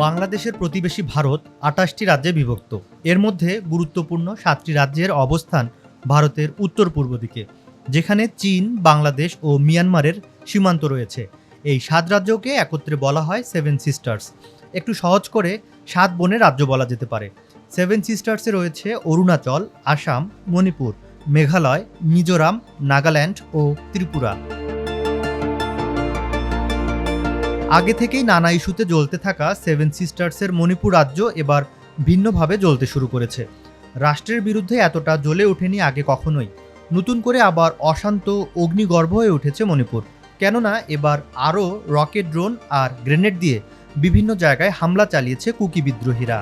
বাংলাদেশের প্রতিবেশী ভারত আটাশটি রাজ্যে বিভক্ত। এর মধ্যে গুরুত্বপূর্ণ সাতটি রাজ্যের অবস্থান ভারতের উত্তর পূর্ব দিকে, যেখানে চীন, বাংলাদেশ ও মিয়ানমারের সীমান্ত রয়েছে। এই সাত রাজ্যকে একত্রে বলা হয় সেভেন সিস্টার্স একটু সহজ করে সাত বনের রাজ্য বলা যেতে পারে। সেভেন সিস্টার্সে রয়েছে অরুণাচল, আসাম, মণিপুর, মেঘালয়, মিজোরাম, নাগাল্যান্ড ও ত্রিপুরা। আগে থেকেই নানা ইস্যুতে জ্বলতে থাকা সেভেন সিস্টার্সের মণিপুর রাজ্য এবার ভিন্নভাবে জ্বলতে শুরু করেছে। রাষ্ট্রের বিরুদ্ধে এতটা জ্বলে ওঠেনি আগে কখনোই। নতুন করে আবার অশান্ত অগ্নিগর্ভ হয়ে উঠেছে মণিপুর। কেননা এবার আরও রকেট ড্রোন আর গ্রেনেড দিয়ে বিভিন্ন জায়গায় হামলা চালিয়েছে কুকি বিদ্রোহীরা।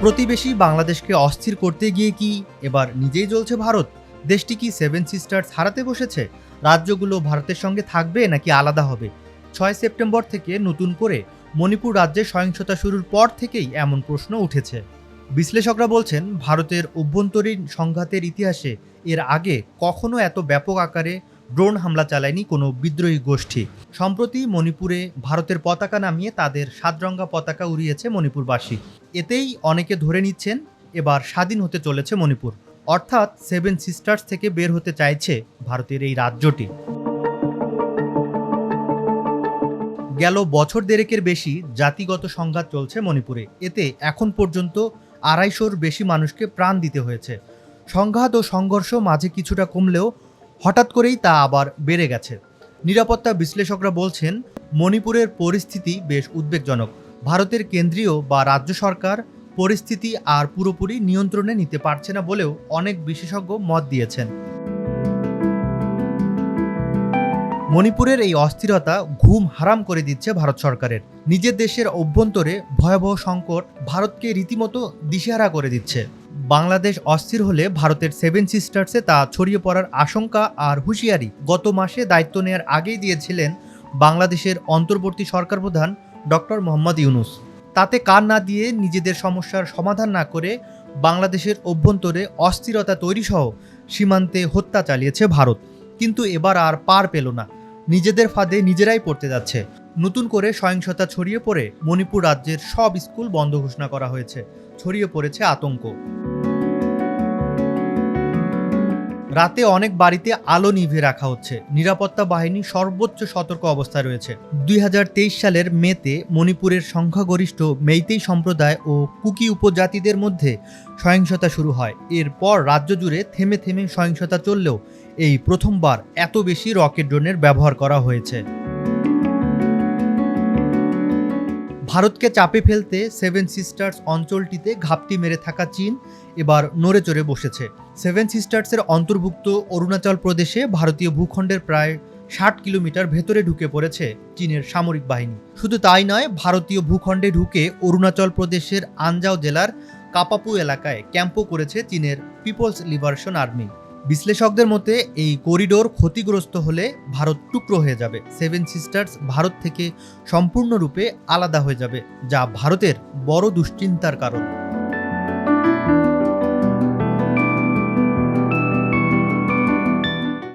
প্রতিবেশী বাংলাদেশকে অস্থির করতে গিয়ে কি এবার নিজেই জ্বলছে ভারত? দেশটি কি সেভেন সিস্টার্স হারাতে বসেছে? রাজ্যগুলো ভারতের সঙ্গে থাকবে নাকি আলাদা হবে? ছয় সেপ্টেম্বর থেকে নতুন করে মণিপুর রাজ্যে সহিংসতা শুরুর পর থেকেই এমন প্রশ্ন উঠেছে। বিশ্লেষকরা বলছেন, ভারতের অভ্যন্তরীণ সংঘাতের ইতিহাসে এর আগে কখনো এত ব্যাপক আকারে ড্রোন হামলা চালায়নি কোনো বিদ্রোহী গোষ্ঠী। সম্প্রতি মণিপুরে ভারতের পতাকা নামিয়ে তাদের সাতরঙ্গা পতাকা উড়িয়েছে মণিপুরবাসী। এতেই অনেকে ধরে নিচ্ছেন, এবার স্বাধীন হতে চলেছে মণিপুর। অর্থাৎ সেভেন সিস্টার্স থেকে বের হতে চাইছে ভারতের এই রাজ্যটি। গেল বছর দেড়েকের বেশি জাতিগত সংঘাত চলছে মণিপুরে। এতে এখন পর্যন্ত আড়াইশোর বেশি মানুষকে প্রাণ দিতে হয়েছে। সংঘাত ও সংঘর্ষ মাঝে কিছুটা কমলেও হঠাৎ করেই তা আবার বেড়ে গেছে। নিরাপত্তা বিশ্লেষকরা বলছেন, মণিপুরের পরিস্থিতি বেশ উদ্বেগজনক। ভারতের কেন্দ্রীয় বা রাজ্য সরকার পরিস্থিতি আর পুরোপুরি নিয়ন্ত্রণে নিতে পারছে না বলেও অনেক বিশেষজ্ঞ মত দিয়েছেন। মণিপুরের এই অস্থিরতা ঘুম হারাম করে দিচ্ছে ভারত সরকারের। নিজের দেশের অভ্যন্তরে ভয়াবহ সংকট ভারতকে রীতিমতো দিশেহারা করে দিচ্ছে। বাংলাদেশ অস্থির হলে ভারতের সেভেন সিস্টার্সে তা ছড়িয়ে পড়ার আশঙ্কা আর হুঁশিয়ারি গত মাসে দায়িত্ব নেওয়ার আগেই দিয়েছিলেন বাংলাদেশের অন্তর্বর্তী সরকার প্রধান ডক্টর মোহাম্মদ ইউনুস। তাতে কান না দিয়ে নিজেদের সমস্যার সমাধান না করে বাংলাদেশের অভ্যন্তরে অস্থিরতা তৈরি সহ সীমান্তে হত্যা চালিয়েছে ভারত। কিন্তু এবার আর পার পেল না। নিজেদের ফাঁদে নিজেরাই পড়তে যাচ্ছে। নতুন করে সহিংসতা ছড়িয়ে পড়ে মণিপুর রাজ্যের সব স্কুল বন্ধ ঘোষণা করা হয়েছে। ছড়িয়ে পড়েছে আতঙ্ক। রাতে অনেক বাড়িতে আলো নিভে রাখা হচ্ছে। নিরাপত্তা বাহিনী সর্বোচ্চ সতর্ক অবস্থায় রয়েছে। দুই হাজার তেইশ সালের মেতে মণিপুরের সংখ্যাগরিষ্ঠ মেইতেই সম্প্রদায় ও কুকি উপজাতিদের মধ্যে সহিংসতা শুরু হয়। এরপর রাজ্য জুড়ে থেমে থেমে সহিংসতা চললেও এই প্রথমবার এত বেশি রকেট ড্রোনের ব্যবহার করা হয়েছে। ভারতকে চাপে ফেলতে সেভেন সিস্টার্স অঞ্চলটিতে ঘাপটি মেরে থাকা চীন এবার নড়ে চড়ে বসেছে। সেভেন সিস্টার্সের অন্তর্ভুক্ত অরুণাচল প্রদেশে ভারতীয় ভূখণ্ডের প্রায় ষাট কিলোমিটার ভেতরে ঢুকে পড়েছে চীনের সামরিক বাহিনী। শুধু তাই নয়, ভারতীয় ভূখণ্ডে ঢুকে অরুণাচল প্রদেশের আনজাও জেলার কাপাপু এলাকায় ক্যাম্পও করেছে চীনের পিপলস লিবারেশন আর্মি। বিশ্লেষকদের মতে, এই করিডোর ক্ষতিগ্রস্ত হলে ভারত টুকরো হয়ে যাবে। সেভেন সিস্টার্স ভারত থেকে সম্পূর্ণরূপে আলাদা হয়ে যাবে, যা ভারতের বড় দুশ্চিন্তার কারণ।